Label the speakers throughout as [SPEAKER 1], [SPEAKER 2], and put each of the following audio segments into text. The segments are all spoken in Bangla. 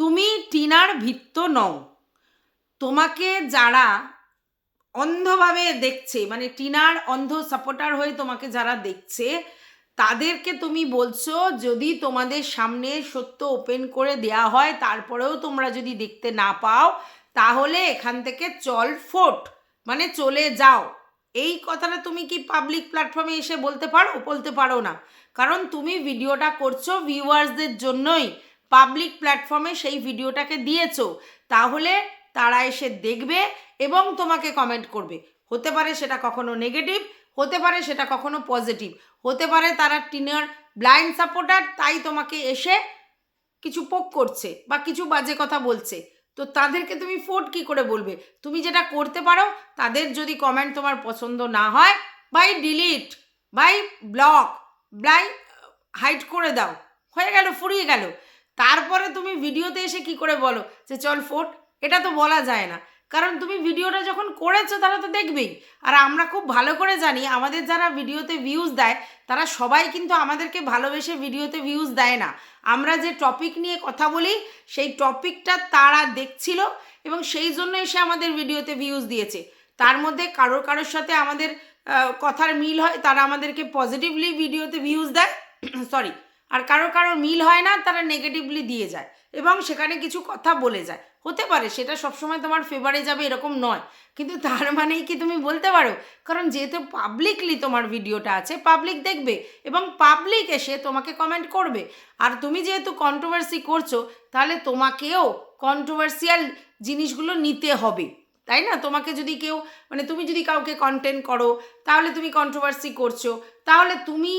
[SPEAKER 1] তুমি টিনার ভিত্ত নও। তোমাকে যারা অন্ধভাবে দেখছে মানে টিনার অন্ধ সাপোর্টার হয়ে তোমাকে যারা দেখছে, তাদেরকে তুমি বলছো, যদি তোমাদের সামনে সত্য ওপেন করে দেয়া হয়, তারপরেও তোমরা যদি দেখতে না পাও, তাহলে এখান থেকে চল ফোট মানে চলে যাও। এই কথাটা তুমি কি পাবলিক প্ল্যাটফর্মে এসে বলতে পারো? বলতে পারো না। কারণ তুমি ভিডিওটা করছ ভিউয়ার্সদের জন্যই। পাবলিক প্ল্যাটফর্মে সেই ভিডিওটাকে দিয়েছ, তাহলে তারা এসে দেখবে এবং তোমাকে কমেন্ট করবে। হতে পারে সেটা কখনো নেগেটিভ হতে পারে সেটা কখনো পজিটিভ হতে পারে তারা টিনার ব্লাইন্ড সাপোর্টার তাই তোমাকে এসে কিছু পোক করছে বা কিছু বাজে কথা বলছে। তো তাদেরকে তুমি ফোট কি করে বলবে? তুমি যেটা করতে পারো, তাদের যদি কমেন্ট তোমার পছন্দ না হয় by delete by block by hide করে দাও। হয়ে গেল, ফুরিয়ে গেল। তারপরে তুমি ভিডিওতে এসে কি করে বলো যে চল ফোট? এটা তো বলা যায় না। কারণ তুমি ভিডিওটা যখন করেছ তারা তো দেখবেই। আর আমরা খুব ভালো করে জানি, আমাদের যারা ভিডিওতে ভিউজ দেয়, তারা সবাই কিন্তু আমাদেরকে ভালোবেসে ভিডিওতে ভিউজ দেয় না। আমরা যে টপিক নিয়ে কথা বলি, সেই টপিকটা তারা দেখছিল এবং সেই জন্য এসে আমাদের ভিডিওতে ভিউজ দিয়েছে। তার মধ্যে কারোর কারোর সাথে আমাদের কথার মিল হয়, তারা আমাদেরকে পজিটিভলি ভিডিওতে ভিউজ দেয়। সরি আর কারও কারোর মিল হয় না, তারা নেগেটিভলি দিয়ে যায় এবং সেখানে কিছু কথা বলে যায়। হতে পারে সেটা সবসময় তোমার ফেভারে যাবে এরকম নয়, কিন্তু তার মানেই কি তুমি বলতে পারো? কারণ যেহেতু পাবলিকলি তোমার ভিডিওটা আছে পাবলিক দেখবে এবং পাবলিক এসে তোমাকে কমেন্ট করবে। আর তুমি যেহেতু কন্ট্রোভার্সি করছ, তাহলে তোমাকেও কন্ট্রোভার্সিয়াল জিনিসগুলো নিতে হবে, তাই না? তোমাকে যদি কেউ মানে তুমি যদি কাউকে কন্টেন্ট করো, তাহলে তুমি কন্ট্রোভার্সি করছ, তাহলে তুমি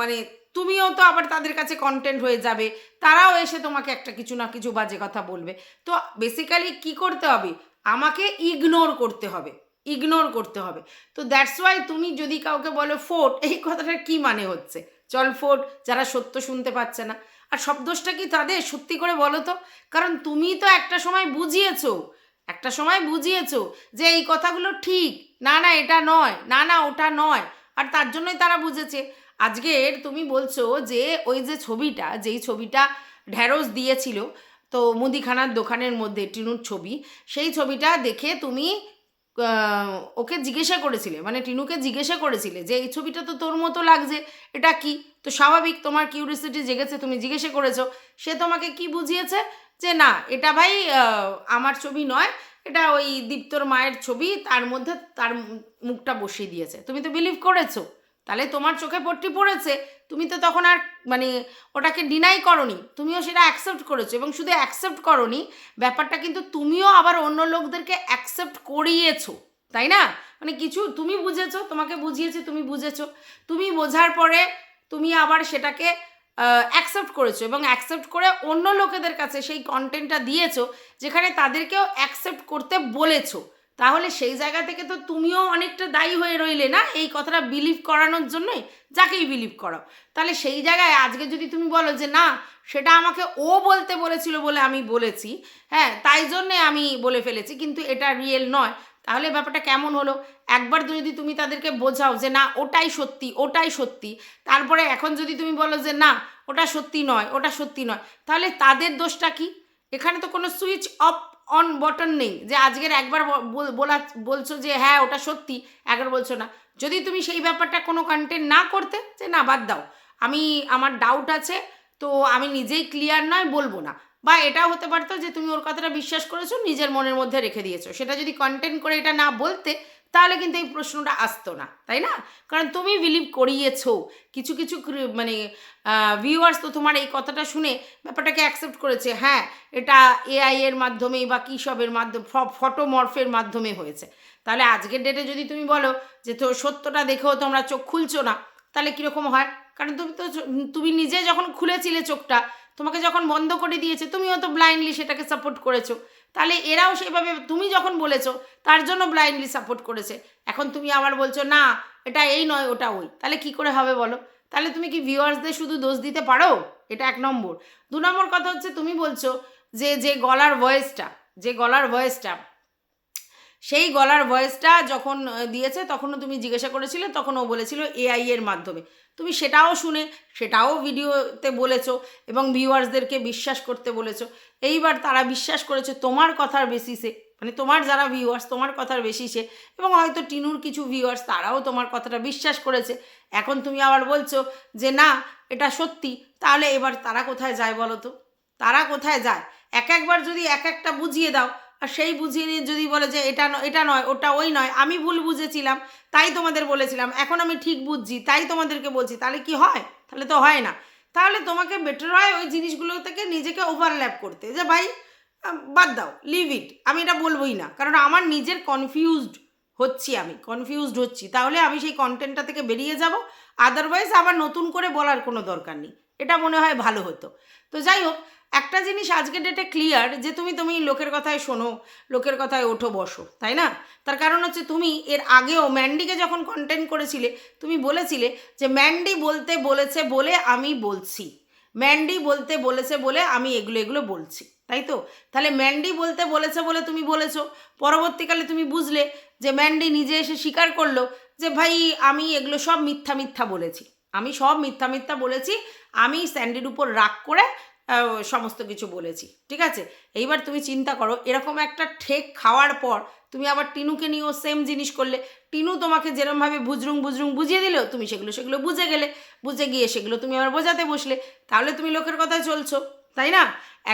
[SPEAKER 1] মানে তুমিও তো আবার তাদের কাছে কন্টেন্ট হয়ে যাবে। তারাও এসে তোমাকে একটা কিছু না কিছু বাজে কথা বলবে। তো বেসিক্যালি কি করতে হবে? আমাকে ইগনোর করতে হবে। ইগনোর করতে হবে। তো দ্যাটস ওয়াই তুমি যদি কাউকে বলো, ফোট, এই কথাটার কি মানে হচ্ছে? চল ফোট, যারা সত্য শুনতে পাচ্ছে না। আর সব দোষটা কি তাদের? সত্যি করে বলো তো। কারণ তুমি তো একটা সময় বুঝিয়েছো। একটা সময় বুঝিয়েছো যে এই কথাগুলো ঠিক। না না, এটা নয়। না না, ওটা নয়। আর তার জন্যই তারা বুঝেছে। আজকের তুমি বলছো যে ওই যে ছবিটা, যেই ছবিটা ঢ্যাঁড়স দিয়েছিল, তো মুদিখানার দোকানের মধ্যে টিনুর ছবি, সেই ছবিটা দেখে তুমি ওকে জিজ্ঞাসা করেছিলে মানে টিনুকে জিজ্ঞাসা করেছিলে যে এই ছবিটা তো তোর মতো লাগছে, এটা কি? তো স্বাভাবিক তোমার কিউরিয়াসিটি জেগেছে, তুমি জিজ্ঞাসা করেছ, সে তোমাকে কি বুঝিয়েছে? যে না, এটা ভাই আমার ছবি নয়, এটা ওই দীপ্তর মায়ের ছবি, তার মধ্যে তার মুখটা বসিয়ে দিয়েছে। তুমি তো বিলিভ করেছ? তাহলে তোমার চোখে পট্টি পড়েছে, তুমি তো তখন আর মানে ওটাকে ডিনাই করনি, তুমিও সেটা অ্যাকসেপ্ট করেছ এবং শুধু অ্যাকসেপ্ট করনি, ব্যাপারটা কিন্তু তুমিও আবার অন্য লোকদেরকে অ্যাকসেপ্ট করিয়েছো, তাই না? মানে কিছু তুমি বুঝেছ, তোমাকে বুঝিয়েছে, তুমি বুঝেছ, তুমি বোঝার পরে তুমি আবার সেটাকে অ্যাকসেপ্ট করেছ এবং অ্যাকসেপ্ট করে অন্য লোকেদের কাছে সেই কন্টেন্টটা দিয়েছ, যেখানে তাদেরকেও অ্যাকসেপ্ট করতে বলেছ। তাহলে সেই জায়গা থেকে তো তুমিও অনেকটা দায়ী হয়ে রইলে না? এই কথাটা বিলিভ করানোর জন্যই যাকেই বিলিভ করো। তাহলে সেই জায়গায় আজকে যদি তুমি বলো যে, না, সেটা আমাকে ও বলতে বলেছিল বলে আমি বলেছি হ্যাঁ তাই জন্যে আমি বলে ফেলেছি, কিন্তু এটা রিয়েল নয়। তাহলে ব্যাপারটা কেমন হলো? একবার যদি তুমি তাদেরকে বোঝাও যে, না, ওটাই সত্যি ওটাই সত্যি। তারপরে এখন যদি তুমি বলো যে, না, ওটা সত্যি নয়, ওটা সত্যি নয়, তাহলে তাদের দোষটা কি? এখানে তো কোনো সুইচ অফ অন বটন নেই, যে আজকের একবার বলা বলছো যে হ্যাঁ ওটা সত্যি, একবার বলছো না। যদি তুমি সেই ব্যাপারটা কোনো কন্টেন্ট না করতে, যে না, বাদ দাও। আমি, আমার ডাউট আছে, তো আমি নিজেই ক্লিয়ার নয়, বলব না। বা এটাও হতে পারতো যে তুমি ওর কথাটা বিশ্বাস করেছ, নিজের মনের মধ্যে রেখে দিয়েছ। সেটা যদি কন্টেন্ট করে এটা না বলতে তাহলে কিন্তু এই প্রশ্নটা আসতো না, তাই না? কারণ তুমি বিলিভ করিয়েছ। কিছু কিছু মানে ভিউয়ার্স তো তোমার এই কথাটা শুনে ব্যাপারটাকে অ্যাকসেপ্ট করেছে হ্যাঁ এটা এআই এর মাধ্যমে বা কী সবের মাধ্যমে ফটোমরফের মাধ্যমে হয়েছে। তাহলে আজকের ডেটে যদি তুমি বলো যে তো সত্যটা দেখেও তোমরা চোখ খুলছো না, তাহলে কীরকম হয়? কারণ তুমি তো তুমি নিজে যখন খুলেছিলে চোখটা, তোমাকে যখন বন্ধ করে দিয়েছে, তুমিও তো ব্লাইন্ডলি সেটাকে সাপোর্ট করেছ। তাহলে এরাও সেভাবে, তুমি যখন বলেছ, তার জন্য ব্লাইন্ডলি সাপোর্ট করেছে। এখন তুমি আবার বলছো, না, এটা এই নয়, ওটা ওই। তাহলে কি করে হবে বলো? তাহলে তুমি কি ভিউয়ার্সদের শুধু দোষ দিতে পারো? এটা এক নম্বর। দু নম্বর কথা হচ্ছে, তুমি বলছো যে যে গলার ভয়েসটা যে গলার ভয়েসটা সেই গলার ভয়েসটা যখন দিয়েছে, তখনও তুমি জিজ্ঞাসা করেছিলে, তখন ও বলেছিল এআই এর মাধ্যমে। তুমি সেটাও শুনে, সেটাও ভিডিওতে বলেছ এবং ভিউয়ার্সদেরকে বিশ্বাস করতে বলেছ। এইবার তারা বিশ্বাস করেছে তোমার কথার বেসিসে মানে তোমার যারা ভিউয়ার্স তোমার কথার বেসিসে এবং হয়তো টিনুর কিছু ভিউয়ার্স তারাও তোমার কথাটা বিশ্বাস করেছে। এখন তুমি আবার বলছো যে, না, এটা সত্যি, তাহলে এবার তারা কোথায় যায় বলো তো? তারা কোথায় যায়? এক একবার যদি এক একটা বুঝিয়ে দাও আর সেই বুঝিয়ে নিয়ে যদি বলে যে এটা এটা নয়, ওটা ওই নয়, আমি ভুল বুঝেছিলাম, তাই তোমাদের বলেছিলাম, এখন আমি ঠিক বুঝছি, তাই তোমাদেরকে বলছি, তাহলে কি হয়? তাহলে তো হয় না। তাহলে তোমাকে বেটার হয় ওই জিনিসগুলো থেকে নিজেকে ওভারল্যাপ করতে। যে ভাই বাদ দাও লিভ ইট আমি এটা বলবোই না। কারণ আমার নিজের কনফিউজড হচ্ছি আমি কনফিউজড হচ্ছি। তাহলে আমি সেই কন্টেন্টটা থেকে বেরিয়ে যাব আদারওয়াইজ আবার নতুন করে বলার কোনো দরকার নেই। এটা মনে হয় ভালো হতো। তো যাই হোক একটা জিনিস আজকে ডেটে ক্লিয়ার যে তুমি তুমি লোকের কথায় শোনো, লোকের কথায় ওঠো, বসো, তাই না? তার কারণ হচ্ছে তুমি এর আগেও ম্যান্ডিকে যখন কন্টেন্ট করেছিলে, তুমি বলেছিলে যে ম্যান্ডি বলতে বলেছে বলে আমি বলছি। ম্যান্ডি বলতে বলেছে বলে আমি এগুলো এগুলো বলছি, তাই তো? তাহলে ম্যান্ডি বলতে বলেছে বলে তুমি বলেছ, পরবর্তীকালে তুমি বুঝলে যে ম্যান্ডি নিজে এসে স্বীকার করল যে ভাই, আমি এগুলো সব মিথ্যা মিথ্যা বলেছি। আমি সব মিথ্যা মিথ্যা বলেছি, আমি স্যান্ডির উপর রাগ করে সমস্ত কিছু বলেছি, ঠিক আছে? এইবার তুমি চিন্তা করো, এরকম একটা ঠেক খাওয়ার পর তুমি আবার টিনুকে নিয়েও সেম জিনিস করলে। টিনু তোমাকে যেরমভাবে বুজরুং বুজরুং বুঝিয়ে দিল, তুমি সেগুলো সেগুলো বুঝে গেলে, বুঝে গিয়ে সেগুলো তুমি আবার বোঝাতে বসলে, তাহলে তুমি লোকের কথায় চলছো, তাই না?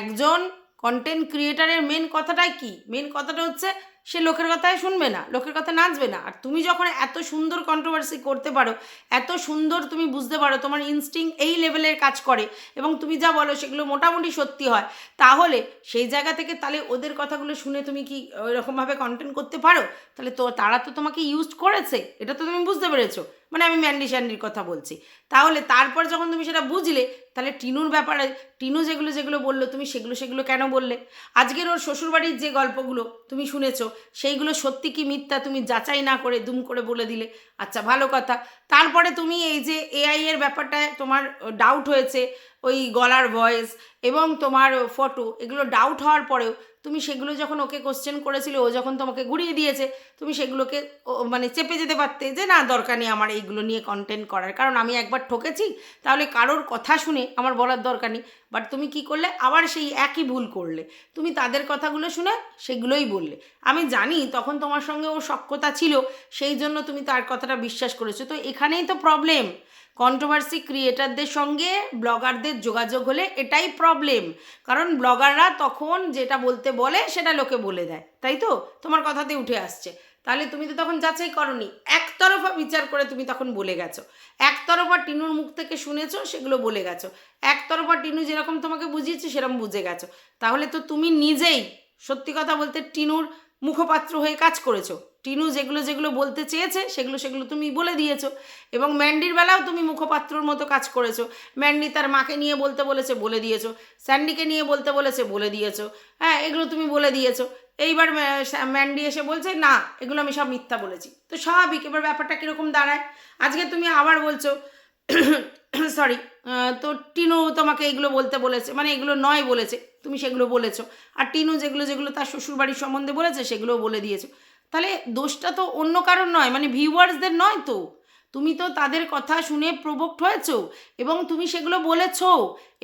[SPEAKER 1] একজন কন্টেন্ট ক্রিয়েটারের মেন কথাটাই কি? মেন কথাটা হচ্ছে সে লোকের কথায় শুনবে না, লোকের কথা নাচবে না। আর তুমি যখন এত সুন্দর কন্ট্রোভার্সি করতে পারো, এত সুন্দর তুমি বুঝতে পারো তোমার ইনস্টিং এই লেভেলের কাজ করে এবং তুমি যা বলো সেগুলো মোটামুটি সত্যি হয়, তাহলে সেই জায়গা থেকে তাহলে ওদের কথাগুলো শুনে তুমি কি ওইরকমভাবে কন্টেন্ট করতে পারো? তাহলে তো তারা তো তোমাকে ইউজ করেছে, এটা তো তুমি বুঝতে পেরেছ। মানে আমি ম্যান্ডি স্যান্ডির কথা বলছি। তাহলে তারপর যখন তুমি সেটা বুঝলে, তাহলে টিনুর ব্যাপারে, টিনু যেগুলো যেগুলো বলল, তুমি সেগুলো সেগুলো কেন বললে? আজকের ওর শ্বশুরবাড়ির যে গল্পগুলো তুমি শুনেছো সেইগুলো সত্যি কি মিথ্যা তুমি যাচাই না করে দুম করে বলে দিলে? আচ্ছা ভালো কথা। তারপরে তুমি এই যে এআই এর ব্যাপারটায় তোমার ডাউট হয়েছে, ওই গলার ভয়েস এবং তোমার ফটো এগুলো ডাউট হওয়ার পরেও তুমি সেগুলো যখন ওকে কোশ্চেন করেছিলে, ও যখন তোমাকে ঘুরিয়ে দিয়েছে, তুমি সেগুলোকে মানে চেপে যেতে পারতে যে, না, দরকার নেই আমার এইগুলো নিয়ে কন্টেন্ট করার। কারণ আমি একবার ঠকেছি, তাহলে কারোর কথা শুনে আমার বলার দরকার নেই। বাট তুমি কি করলে? আবার সেই একই ভুল করলে। তুমি তাদের কথাগুলো শুনে সেগুলোই বললে। আমি জানি তখন তোমার সঙ্গে ও সক্ষতা ছিল, সেই জন্য তুমি তার কথাটা বিশ্বাস করেছ। তো এখানেই তো প্রবলেম কন্ট্রোভার্সি ক্রিয়েটারদের সঙ্গে ব্লগারদের যোগাযোগ হলে এটাই প্রবলেম কারণ ব্লগাররা তখন যেটা বলতে বলে সেটা লোকে বলে দেয়, তাই তো? তোমার কথাতে উঠে আসছে। তাহলে তুমি তো তখন যাচাই করনি। একতরফা বিচার করে তুমি তখন বলে গেছো। একতরফা টিনুর মুখ থেকে শুনেছো, সেগুলো বলে গেছো। একতরফা টিনু যেরকম তোমাকে বুঝিয়েছে, সেরকম বুঝে গেছো। তাহলে তো তুমি নিজেই সত্যি কথা বলতে টিনুর মুখপাত্র হয়ে কাজ করেছ। টিনু যেগুলো যেগুলো বলতে চেয়েছে, সেগুলো সেগুলো তুমি বলে দিয়েছ। এবং ম্যান্ডির বেলাও তুমি মুখপাত্রর মতো কাজ করেছ। ম্যান্ডি তার মাকে নিয়ে বলতে বলেছে, বলে দিয়েছ। স্যান্ডিকে নিয়ে বলতে বলেছে, বলে দিয়েছ। হ্যাঁ এগুলো তুমি বলে দিয়েছ। এইবার ম্যান্ডি এসে বলছে, না, এগুলো আমি সব মিথ্যা বলেছি। তো স্বাভাবিক, এবার ব্যাপারটা কীরকম দাঁড়ায়? আজকে তুমি আবার বলছো সরি তো টিনু তোমাকে এগুলো বলতে বলেছে মানে এগুলো নয় বলেছে, তুমি সেগুলো বলেছ। আর টিনু যেগুলো যেগুলো তার শ্বশুরবাড়ির সম্বন্ধে বলেছে, সেগুলোও বলে দিয়েছ। তাহলে দোষটা তো অন্য কারণ নয় মানে ভিউয়ার্সদের নয় তো। তুমি তো তাদের কথা শুনে প্রভোক্ট হয়েছ এবং তুমি সেগুলো বলেছ।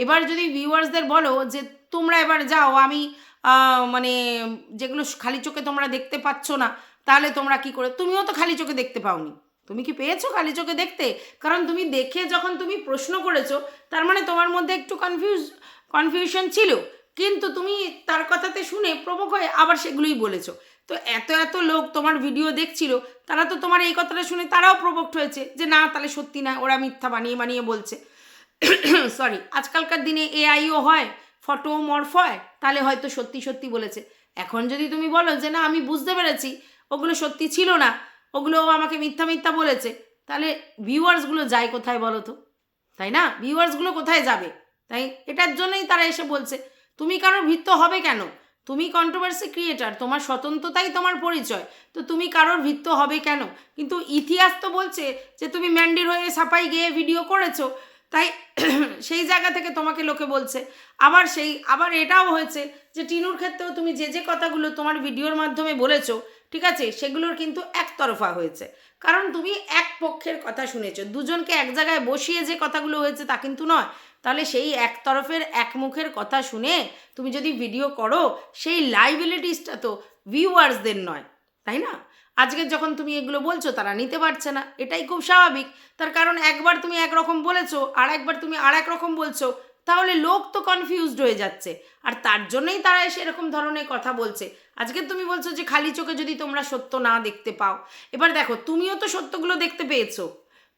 [SPEAKER 1] এবার যদি ভিউয়ার্সদের বলো যে তোমরা এবার যাও, আমি মানে যেগুলো খালি চোখে তোমরা দেখতে পাচ্ছ না, তাহলে তোমরা কি করে? তুমিও তো খালি চোখে দেখতে পাওনি। তুমি কি পেয়েছ খালি চোখে দেখতে? কারণ তুমি দেখে যখন তুমি প্রশ্ন করেছ, তার মানে তোমার মধ্যে একটু কনফিউজ কনফিউশন ছিল। কিন্তু তুমি তার কথাতে শুনে প্রমুখ হয়ে আবার সেগুলোই বলেছ। তো এত এত লোক তোমার ভিডিও দেখছিল, তারা তো তোমার এই কথাটা শুনে তারাও প্রবক্ট হয়েছে যে না, তাহলে সত্যি না, ওরা মিথ্যা বানিয়ে বানিয়ে বলছে। সরি আজকালকার দিনে এআইও হয় ফটো মরফ হয় তাহলে হয়তো সত্যি সত্যি বলেছে। এখন যদি তুমি বলো যে না, আমি বুঝতে পেরেছি, ওগুলো সত্যি ছিল না ওগুলো আমাকে মিথ্যা মিথ্যা বলেছে, তাহলে ভিউয়ার্সগুলো যায় কোথায় বলো তো? তাই না? ভিউয়ার্সগুলো কোথায় যাবে? তাই এটার জন্যই তারা এসে বলছে, তুমি কারোর ভিত্ত হবে কেন? তুমি কন্ট্রোভার্সি ক্রিয়েটার তোমার স্বতন্ত্রতাই তোমার পরিচয়, তো তুমি কারোর ভিত্ত হবে কেন? কিন্তু ইতিহাস তো বলছে যে তুমি ম্যান্ডির হয়ে সাপাই গিয়ে ভিডিও করেছ, তাই সেই জায়গা থেকে তোমাকে লোকে বলছে। আবার সেই, আবার এটাও হয়েছে যে টিনুর ক্ষেত্রেও তুমি যে যে কথাগুলো তোমার ভিডিওর মাধ্যমে বলেছ ঠিক আছে? সেগুলোর কিন্তু একতরফা হয়েছে। কারণ তুমি এক পক্ষের কথা শুনেছো। দুজনকে এক জায়গায় বসিয়ে যে কথাগুলো হয়েছে তা কিন্তু নয়। তাহলে সেই এক তরফের এক মুখের কথা শুনে তুমি যদি ভিডিও করো, সেই লাইবিলিটিসটা তো ভিউয়ার্সদের নয়। তাই না? আজকে যখন তুমি এগুলো বলছো, তারা নিতে পারছে না। এটাই খুব স্বাভাবিক। তার কারণ একবার তুমি একরকম বলেছ আর একবার তুমি আর এক রকম বলছো তাহলে লোক তো কনফিউজড হয়ে যাচ্ছে। আর তার জন্যই তারা এসে এরকম ধরনের কথা বলছে। আজকে তুমি বলছো যে খালি চোখে যদি তোমরা সত্য না দেখতে পাও। এবার দেখো, তুমিও তো সত্যগুলো দেখতে পেয়েছ।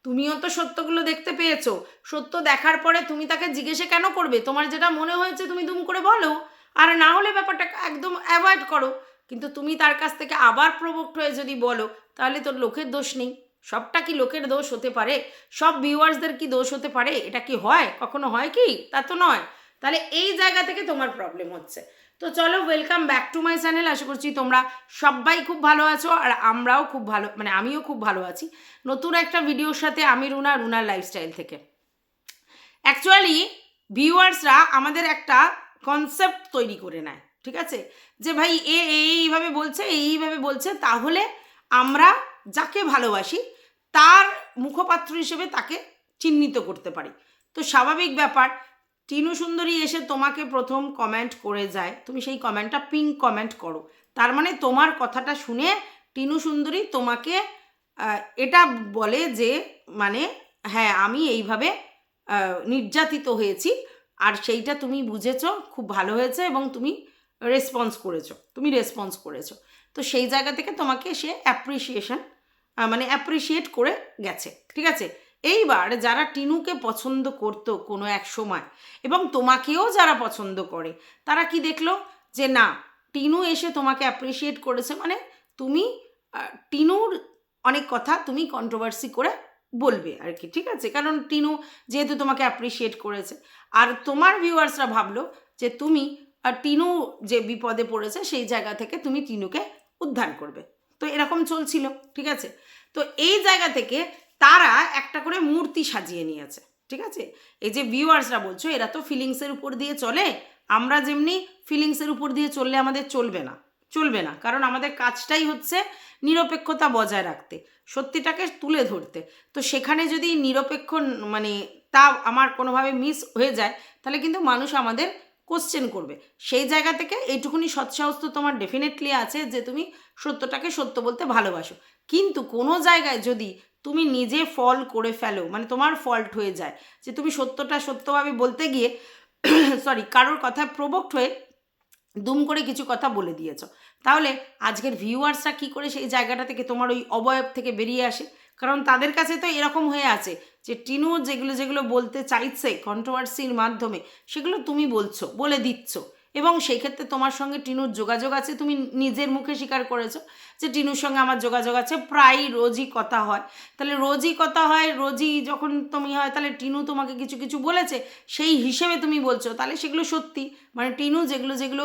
[SPEAKER 1] তুমিও তো সত্যগুলো দেখতে পেয়েছ। সত্য দেখার পরে তুমি তাকে জিজ্ঞেসে কেন করবে? তোমার যেটা মনে হয়েছে তুমি দুম করে বলো। আর না হলে ব্যাপারটা একদম অ্যাভয়েড করো। কিন্তু তুমি তার কাছ থেকে আবার প্রবক্ট হয়ে যদি বলো, তাহলে তোর লোকের দোষ নেই। সবটা কি লোকের দোষ হতে পারে? সব ভিউয়ার্সদের কি দোষ হতে পারে? এটা কি হয়? কখনো হয় কি? তা তো নয়। তাহলে এই জায়গা থেকে তোমার প্রবলেম হচ্ছে। তো চলো welcome back to my channel আশা করছি তোমরা সবাই খুব ভালো আছো আর আমরাও খুব ভালো মানে আমিও খুব ভালো আছি। নতুন একটা ভিডিওর সাথে আমি রুনা, রুনার লাইফস্টাইল থেকে। অ্যাকচুয়ালি ভিউয়ার্সরা আমাদের একটা কনসেপ্ট তৈরি করে নেয়, ঠিক আছে? যে ভাই, এ, এইভাবে বলছে এইভাবে বলছে, তাহলে আমরা যাকে ভালোবাসি, তার মুখপাত্র হিসেবে তাকে চিহ্নিত করতে পারি। তো স্বাভাবিক ব্যাপার, টিনু সুন্দরী এসে তোমাকে প্রথম কমেন্ট করে যায়, তুমি সেই কমেন্টটা পিঙ্ক কমেন্ট করো। তার মানে তোমার কথাটা শুনে টিনু সুন্দরী তোমাকে এটা বলে যে মানে হ্যাঁ আমি এইভাবে নির্যাতিত হয়েছি, আর সেইটা তুমি বুঝেছ, খুব ভালো হয়েছে এবং তুমি রেসপন্স করেছ, তুমি রেসপন্স করেছ। তো সেই জায়গা থেকে তোমাকে সে অ্যাপ্রিসিয়েশন মানে অ্যাপ্রিসিয়েট করে গেছে, ঠিক আছে? এইবার যারা টিনুকে পছন্দ করতো কোনো এক সময় এবং তোমাকেও যারা পছন্দ করে, তারা কি দেখল? যে না, টিনু এসে তোমাকে অ্যাপ্রিসিয়েট করেছে মানে তুমি টিনুর অনেক কথা তুমি কন্ট্রোভার্সি করে বলবে আর কি, ঠিক আছে? কারণ টিনু যেহেতু তোমাকে অ্যাপ্রিসিয়েট করেছে, আর তোমার ভিউয়ার্সরা ভাবলো যে তুমি টিনু যে বিপদে পড়েছে সেই জায়গা থেকে তুমি টিনুকে উদ্ধার করবে। তো এরকম চলছিল, ঠিক আছে? তো এই জায়গা থেকে তারা একটা করে মূর্তি সাজিয়ে নিয়েছে, ঠিক আছে? এই যে ভিউয়ার্সরা বলছো, এরা তো ফিলিংসের উপর দিয়ে চলে। আমরা যেমনি ফিলিংসের উপর দিয়ে চললে আমাদের চলবে না চলবে না। কারণ আমাদের কাজটাই হচ্ছে নিরপেক্ষতা বজায় রাখতে, সত্যিটাকে তুলে ধরতে। তো সেখানে যদি নিরপেক্ষ মানে তা আমার কোনোভাবে মিস হয়ে যায়, তাহলে কিন্তু মানুষ আমাদের কোশ্চেন করবে। সেই জায়গা থেকে এইটুকুনি সৎসাহস তো তোমার ডেফিনেটলি আছে যে তুমি সত্যটাকে সত্য বলতে ভালোবাসো। কিন্তু কোনো জায়গায় যদি তুমি নিজে ফল করে ফেলো মানে তোমার ফল্ট হয়ে যায়, যে তুমি সত্যটা সত্যভাবে বলতে গিয়ে সরি কারোর কথায় প্রবক্ট হয়ে দুম করে কিছু কথা বলে দিয়েছ। তাহলে আজকের ভিউয়ার্সরা কি করে সেই জায়গাটা থেকে তোমার ওই অবয়ব থেকে বেরিয়ে আসে? কারণ তাদের কাছে তো এরকম হয়ে আছে যে টিনু যেগুলো যেগুলো বলতে চাইছে কন্ট্রোভার্সির মাধ্যমে, সেগুলো তুমি বলছো, বলে দিচ্ছ। এবং সেই ক্ষেত্রে তোমার সঙ্গে টিনুর যোগাযোগ আছে, তুমি নিজের মুখে স্বীকার করেছ যে টিনুর সঙ্গে আমার যোগাযোগ আছে, প্রায় রোজই কথা হয়। তাহলে রোজই কথা হয়, রোজই যখন তুমি হয়, তাহলে টিনু তোমাকে কিছু কিছু বলেছে, সেই হিসেবে তুমি বলছো। তাহলে সেগুলো সত্যি। মানে টিনু যেগুলো যেগুলো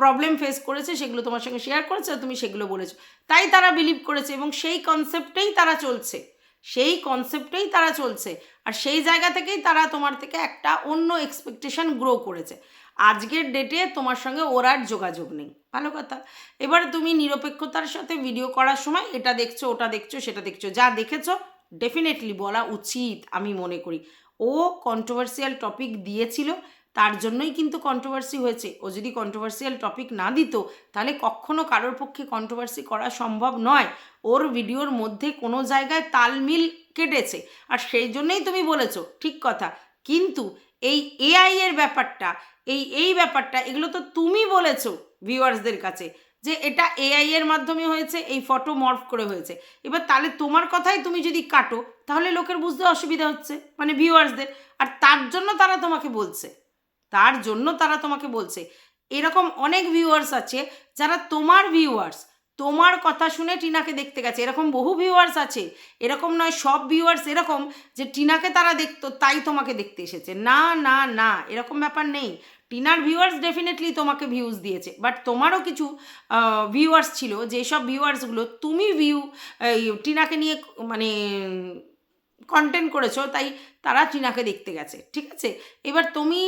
[SPEAKER 1] প্রবলেম ফেস করেছে, সেগুলো তোমার সঙ্গে শেয়ার করেছে, তুমি সেগুলো বলেছ। তাই তারা বিলিভ করেছে এবং সেই কনসেপ্টেই তারা চলছে। সেই কনসেপ্টেই তারা চলছে। আর সেই জায়গা থেকেই তারা তোমার থেকে একটা অন্য এক্সপেকটেশন গ্রো করেছে। আজকের ডেটে তোমার সঙ্গে ওর আর যোগাযোগ নেই। ভালো কথা। এবার তুমি নিরপেক্ষতার সাথে ভিডিও করার সময় এটা দেখছ, ওটা দেখছ, সেটা দেখছ। যা দেখেছ ডেফিনেটলি বলা উচিত আমি মনে করি। ও কন্ট্রোভার্সিয়াল টপিক দিয়েছিল তার জন্যই কিন্তু কন্ট্রোভার্সি হয়েছে। ও যদি কন্ট্রোভার্সিয়াল টপিক না দিত, তাহলে কখনো কারোর পক্ষে কন্ট্রোভার্সি করা সম্ভব নয়। ওর ভিডিওর মধ্যে কোনো জায়গায় তালমিল কেটেছে। আর সেই জন্যই তুমি বলেছ, ঠিক কথা। কিন্তু এই এআই এর ব্যাপারটা, এই এই ব্যাপারটা, এগুলো তো তুমি বলেছ ভিউয়ার্সদের কাছে যে এটা এআই এর মাধ্যমে হয়েছে, এই ফটো মর্ফ করে হয়েছে। এবার তাহলে তোমার কথাই তুমি যদি কাটো, তাহলে লোকের বুঝতে অসুবিধা হচ্ছে মানে ভিউয়ার্সদের। আর তার জন্য তারা তোমাকে বলছে। তার জন্য তারা তোমাকে বলছে। এরকম অনেক ভিউয়ার্স আছে, যারা তোমার ভিউয়ার্স তোমার কথা শুনে টিনাকে দেখতে গেছে। এরকম বহু ভিউয়ার্স আছে। এরকম নয়, সব ভিউয়ার্স এরকম যে টিনাকে তারা দেখতো, তাই তোমাকে দেখতে এসেছে। না না না, এরকম ব্যাপার নেই। টিনার ভিউয়ার্স ডেফিনেটলি তোমাকে ভিউজ দিয়েছে। বাট তোমারও কিছু ভিউয়ার্স ছিল, যেসব ভিউয়ার্সগুলো তুমি ভিউ টিনাকে নিয়ে মানে কন্টেন্ট করেছ, তাই তারা টিনাকে দেখতে গেছে, ঠিক আছে? এবার তুমি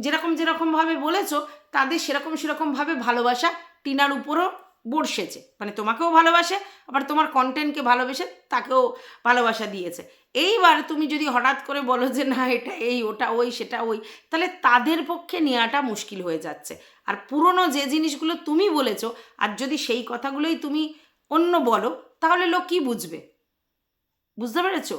[SPEAKER 1] যেরকম যেরকমভাবে বলেছ, তাদের সেরকম সেরকমভাবে ভালোবাসা টিনার উপরও বর্ষেছে। মানে তোমাকেও ভালোবাসে, আবার তোমার কন্টেন্টকে ভালোবেসে তাকেও ভালোবাসা দিয়েছে। এইবার তুমি যদি হঠাৎ করে বলো যে, না, এটা এই, ওটা ওই, সেটা ওই, তাহলে তাদের পক্ষে নেওয়াটা মুশকিল হয়ে যাচ্ছে। আর পুরনো যে জিনিসগুলো তুমি বলেছ, আর যদি সেই কথাগুলোই তুমি অন্য বলো, তাহলে লোক কী বুঝবে? বুঝতে পেরেছ?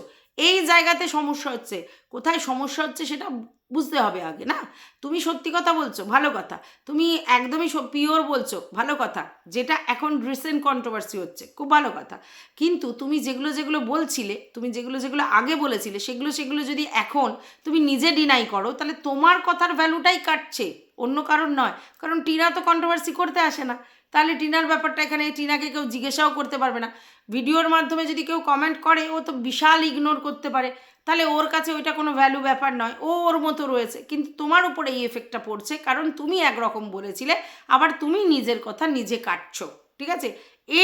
[SPEAKER 1] এই জায়গাতে সমস্যা হচ্ছে। কোথায় সমস্যা হচ্ছে সেটা বুঝতে হবে আগে, না? তুমি সত্যি কথা বলছো, ভালো কথা। তুমি একদমই পিওর বলছো, ভালো কথা। যেটা এখন রিসেন্ট কন্ট্রোভার্সি হচ্ছে, খুব ভালো কথা। কিন্তু তুমি যেগুলো যেগুলো বলছিলে, তুমি যেগুলো যেগুলো আগে বলেছিলে, সেগুলো সেগুলো যদি এখন তুমি নিজে ডিনাই করো, তাহলে তোমার কথার ভ্যালুটাই কাটছে। অন্য কারণ নয়। কারণ টিনা তো কন্ট্রোভার্সি করতে আসে না। তাহলে টিনার ব্যাপারটা এখানে টিনাকে কেউ জিজ্ঞাসাও করতে পারবে না। ভিডিওর মাধ্যমে যদি কেউ কমেন্ট করে, ও তো বিশাল ইগনোর করতে পারে। তাহলে ওর কাছে ওইটা কোনো ভ্যালু ব্যাপার নয়। ও ওর মতো রয়েছে। কিন্তু তোমার উপরে এই এফেক্টটা পড়ছে, কারণ তুমি একরকম বলেছিলে, আবার তুমি নিজের কথা নিজে কাটছো। ঠিক আছে?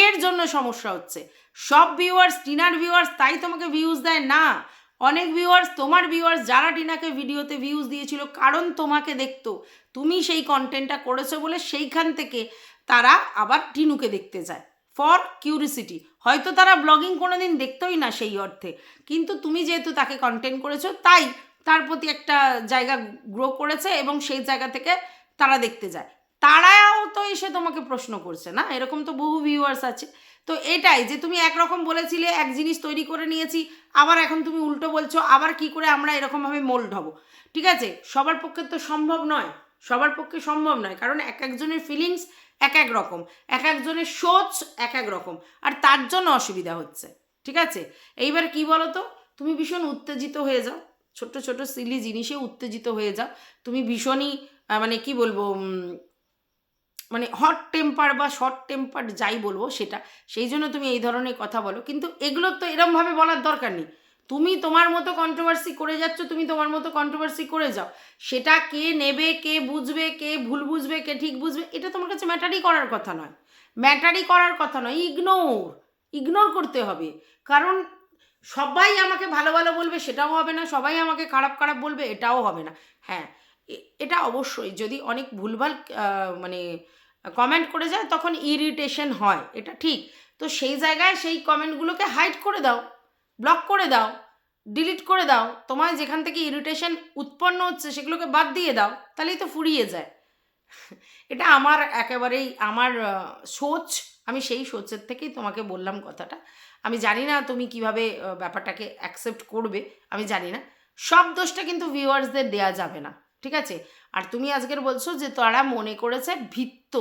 [SPEAKER 1] এর জন্য সমস্যা হচ্ছে। সব ভিউয়ার্স টিনার ভিউয়ার্স তাই তোমাকে ভিউজ দেয়? না। অনেক ভিউয়ার্স তোমার ভিউয়ার্স যারা টিনাকে ভিডিওতে ভিউজ দিয়েছিল, কারণ তোমাকে দেখতো। তুমি সেই কন্টেন্টটা করেছ বলে সেইখান থেকে তারা আবার টিনুকে দেখতে যায়। For curiosity. হয়তো তারা ব্লগিং কোনো দিন দেখতোই না সেই অর্থে। কিন্তু তুমি যেহেতু তাকে কন্টেন্ট করেছ, তাই তার প্রতি একটা জায়গা গ্রো করেছে এবং সেই জায়গা থেকে তারা দেখতে যায়। তারাও তো এসে তোমাকে প্রশ্ন করছে, না? এরকম তো বহু ভিউয়ার্স আছে। তো এটাই যে তুমি একরকম বলেছিলে, এক জিনিস তৈরি করে নিয়েছি, আবার এখন তুমি উল্টো বলছো, আবার কি করে আমরা এরকমভাবে মোল্ড হব? ঠিক আছে? সবার পক্ষে তো সম্ভব নয়। সবার পক্ষে সম্ভব নয়। কারণ এক একজনের ফিলিংস এক এক রকম, এক একজনের সোচ এক এক রকম, আর তার জন্য অসুবিধা হচ্ছে, ঠিক আছে? এইবার কি বলো তো তুমি ভীষণ উত্তেজিত হয়ে যাও ছোট ছোট সিলি জিনিসে উত্তেজিত হয়ে যাও, তুমি ভীষণই মানে কি বলব মানে হট টেম্পার বা শর্ট টেম্পার যাই বলব সেটা, সেই জন্য তুমি এই ধরনের কথা বলো, কিন্তু এগুলো তো এরমভাবে বলার দরকার নেই। তুমি তোমার মতো কন্ট্রোভার্সি করে যাচ্ছ, তুমি তোমার মতো কন্ট্রোভার্সি করে যাও। সেটা কে নেবে, কে বুঝবে, কে ভুল বুঝবে, কে ঠিক বুঝবে, এটা তোমার কাছে ম্যাটারই করার কথা নয়। ম্যাটারই করার কথা নয় ইগনোর ইগনোর করতে হবে। কারণ সবাই আমাকে ভালো ভালো বলবে, সেটাও হবে না। সবাই আমাকে খারাপ খারাপ বলবে, এটাও হবে না। হ্যাঁ এটা অবশ্যই। যদি অনেক ভুলভাল মানে কমেন্ট করে যায়, তখন ইরিটেশন হয়, এটা ঠিক। তো সেই জায়গায় সেই কমেন্টগুলোকে হাইড করে দাও। ব্লক করে দাও ডিলিট করে দাও তোমার যেখান থেকে ইরিটেশন উৎপন্ন হচ্ছে সেগুলোকে বাদ দিয়ে দাও, তাহলেই তো ফুরিয়ে যায়। এটা আমার একেবারেই, আমার সোচ, আমি সেই সোচের থেকেই তোমাকে বললাম কথাটা। আমি জানি না তুমি কীভাবে ব্যাপারটাকে অ্যাকসেপ্ট করবে, আমি জানি না। সব দোষটা কিন্তু ভিউয়ার্সদের দেয়া যাবে না, ঠিক আছে? আর তুমি আজকের বলছো যে তারা মনে করেছে ভিত্ত।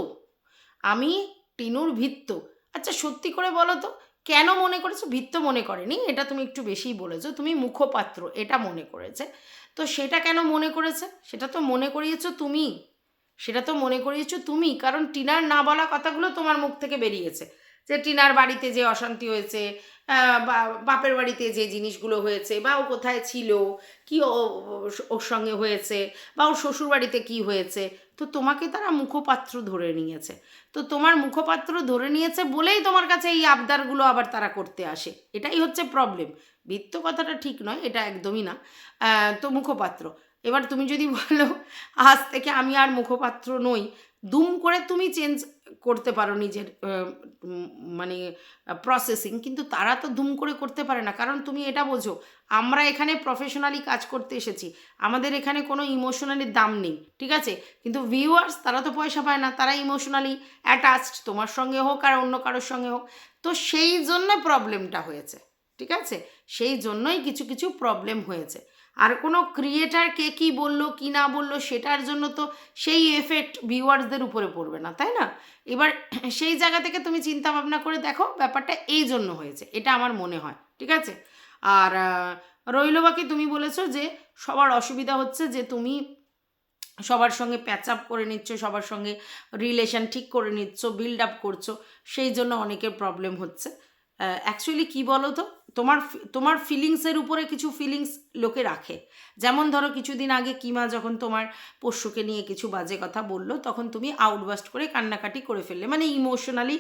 [SPEAKER 1] আমি, টিনুর ভিত্ত। আচ্ছা সত্যি করে বলো তো কেন মনে করেছ? ভিত্ত মনে করেনি? এটা তুমি একটু বেশিই বলেছ। তুমি মুখপাত্র, এটা মনে করেছে। তো সেটা কেন মনে করেছে? সেটা তো মনে করিয়েছো তুমি। সেটা তো মনে করিয়েছো তুমি। কারণ টিনার না বলা কথাগুলো তোমার মুখ থেকে বেরিয়েছে। যে টিনার বাড়িতে যে অশান্তি হয়েছে বাপের বাড়িতে যে জিনিসগুলো হয়েছে, বা ও কোথায় ছিল, কি ওর সঙ্গে হয়েছে, বা ওর শ্বশুর বাড়িতে কি হয়েছে, তো তোমাকে তারা মুখপাত্র ধরে নিয়েছে। তো তোমার মুখপাত্র ধরে নিয়েছে বলেই তোমার কাছে এই আবদারগুলো আবার তারা করতে আসে। এটাই হচ্ছে প্রবলেম বৃত্ত কথাটা ঠিক নয়, এটা একদমই না। তো মুখপাত্র। এবার তুমি যদি বলো, আজ থেকে আমি আর মুখপাত্র নই দুম করে তুমি চেঞ্জ করতে পারো নিজের মানে প্রসেসিং কিন্তু তারা তো দুম করে করতে পারে না। কারণ তুমি এটা বোঝো, আমরা এখানে প্রফেশনালি কাজ করতে এসেছি, আমাদের এখানে কোনো ইমোশনালি দাম নেই, ঠিক আছে? কিন্তু ভিউয়ার্স তারা তো পয়সা পায় না, তারা ইমোশনালি অ্যাটাচড তোমার সঙ্গে হোক আর অন্য কারোর সঙ্গে হোক। তো সেই জন্য প্রবলেমটা হয়েছে, ঠিক আছে? সেই জন্যই কিছু কিছু প্রবলেম হয়েছে। আর কোনো ক্রিয়েটার কে কী বলল, কি না বলল, সেটার জন্য তো সেই এফেক্ট ভিউয়ার্সদের উপরে পড়বে না, তাই না? এবার সেই জায়গা থেকে তুমি চিন্তা ভাবনা করে দেখো ব্যাপারটা এই জন্য হয়েছে, এটা আমার মনে হয়, ঠিক আছে? আর রইল বাকি তুমি বলেছ যে সবার অসুবিধা হচ্ছে যে তুমি সবার সঙ্গে প্যাচ আপ করে নিচ্ছ, সবার সঙ্গে রিলেশন ঠিক করে নিচ্ছ বিল্ড আপ করছ, সেই জন্য অনেকের প্রবলেম হচ্ছে। অ্যাকচুয়ালি কি বলো তো তোমার তোমার ফিলিংসের উপরে কিছু ফিলিংস লোকে রাখে। যেমন ধরো কিছুদিন আগে কিমা যখন তোমার পোষ্যকে নিয়ে কিছু বাজে কথা বলল, তখন তুমি আউটবাস্ট করে কান্নাকাটি করে ফেললে। মানে ইমোশনালি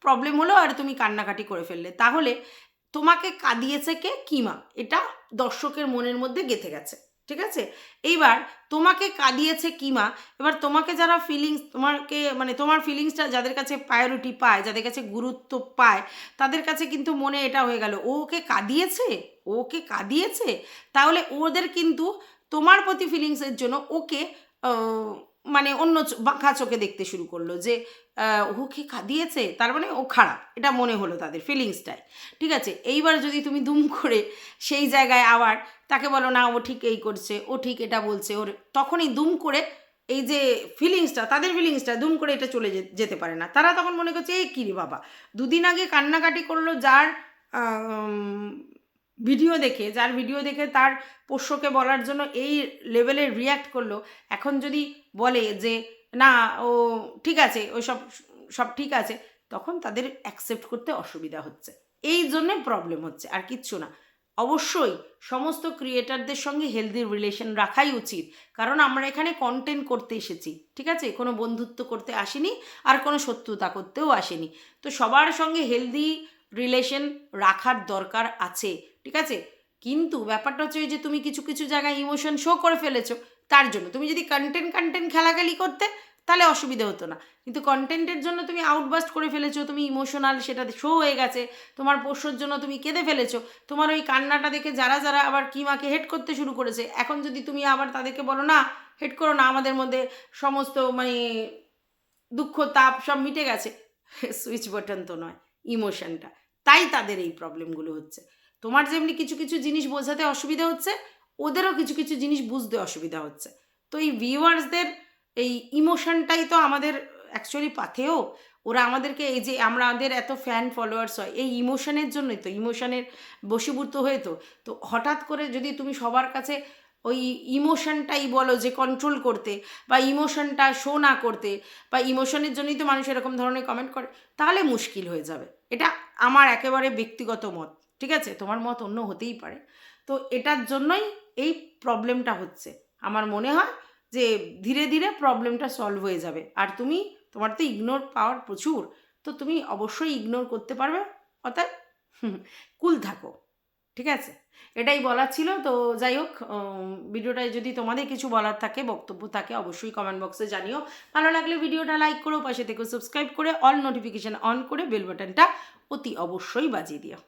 [SPEAKER 1] প্রবলেম হলো আর তুমি কান্নাকাটি করে ফেললে। তাহলে তোমাকে কাঁদিয়েছে কে? কিমা। এটা দর্শকের মনের মধ্যে গেঁথে গেছে। ঠিক আছে? এইবার তোমাকে কাঁদিয়েছে কিমা, এবার তোমাকে যারা ফিলিংস তোমাকে মানে তোমার ফিলিংসটা যাদের কাছে প্রায়োরিটি পায়, যাদের কাছে গুরুত্ব পায়, তাদের কাছে কিন্তু মনে এটা হয়ে গেল ওকে কাঁদিয়েছে? ওকে কাঁদিয়েছে? তাহলে ওদের কিন্তু তোমার প্রতি ফিলিংসের জন্য ওকে মানে অন্য বাঁকা চোখে দেখতে শুরু করল যে আহ, ওকে দিয়েছে তার মানে ও খারাপ এটা মনে হলো তাদের ফিলিংসটাই ঠিক আছে? এইবার যদি তুমি দুম করে সেই জায়গায় আবার তাকে বলো না ও ঠিক এই করছে ও ঠিক এটা বলছে ওর তখনই দুম করে এই যে ফিলিংসটা তাদের ফিলিংসটা দুম করে এটা চলে যেতে পারে না। তারা তখন মনে করছে এই কী রে বাবা? দুদিন আগে কান্নাকাটি করল যার ভিডিও দেখে যার ভিডিও দেখে তার পোষ্যকে বলার জন্য এই লেভেলে রিয়্যাক্ট করল। এখন যদি বলে যে না, ও ঠিক আছে ওই সব সব ঠিক আছে। তখন তাদের অ্যাকসেপ্ট করতে অসুবিধা হচ্ছে। এই জন্যে প্রবলেম হচ্ছে, আর কিচ্ছু না। অবশ্যই সমস্ত ক্রিয়েটারদের সঙ্গে হেলদি রিলেশন রাখাই উচিত। কারণ আমরা এখানে কন্টেন্ট করতে এসেছি, ঠিক আছে? কোনো বন্ধুত্ব করতে আসিনি, আর কোনো শত্রুতা করতেও আসেনি। তো সবার সঙ্গে হেলদি রিলেশন রাখার দরকার আছে, ঠিক আছে? কিন্তু ব্যাপারটা হচ্ছে যে তুমি কিছু কিছু জায়গায় ইমোশন শো করে ফেলেছো তার জন্য। তুমি যদি কন্টেন্ট কন্টেন্ট খেলাখালি করতে, তাহলে অসুবিধা হতো না। কিন্তু কন্টেন্টের জন্য তুমি আউটবাস্ট করে ফেলেছো, তুমি ইমোশনাল সেটা শো হয়ে গেছে, তোমার পোষ্যর জন্য তুমি কেঁদে ফেলেছো, তোমার ওই কান্নাটা দেখে যারা যারা আবার কিমাকে হেড করতে শুরু করেছে, এখন যদি তুমি আবার তাদেরকে বলো, না হেড করো না, আমাদের মধ্যে সমস্ত মানে দুঃখ, তাপ সব মিটে গেছে সুইচ বাটন তো নয় ইমোশনটা তাই তাদের এই প্রবলেমগুলো হচ্ছে। তোমার যেমনি কিছু কিছু জিনিস বোঝাতে অসুবিধা হচ্ছে ওদেরও কিছু কিছু জিনিস বুঝতে অসুবিধা হচ্ছে। তো এই ভিউয়ার্সদের এই ইমোশনটাই তো আমাদের অ্যাকচুয়ালি পাথেও ওরা আমাদেরকে এই যে আমাদের এত ফ্যান ফলোয়ার্স হয়, এই ইমোশনের জন্যই তো ইমোশনের বশীভূত হয়ে তো। তো হঠাৎ করে যদি তুমি সবার কাছে ওই ইমোশনটাই বলো যে কন্ট্রোল করতে বা ইমোশনটা শো না করতে বা ইমোশনের জন্যই তো মানুষ এরকম ধরনের কমেন্ট করে, তাহলে মুশকিল হয়ে যাবে। এটা আমার একেবারে ব্যক্তিগত মত, ঠিক আছে? তোমার মত অন্য হতেই পারে। তো এটার জন্যই এই প্রবলেমটা হচ্ছে। আমার মনে হয় যে ধীরে ধীরে প্রবলেমটা সলভ হয়ে যাবে। আর তুমি, তোমার তো ইগনোর পাওয়ার প্রচুর, তো তুমি অবশ্যই ইগনোর করতে পারবে। অর্থাৎ কুল থাকো। ঠিক আছে? এটাই বলার ছিল। তো যাই হোক ভিডিওটায় যদি তোমাদের কিছু বলার থাকে, বক্তব্য থাকে, অবশ্যই কমেন্ট বক্সে জানিও। ভালো লাগলে ভিডিওটা লাইক করো, পাশে থেকে সাবস্ক্রাইব করে অল নোটিফিকেশান অন করে বেল বাটনটা অতি অবশ্যই বাজিয়ে দিও।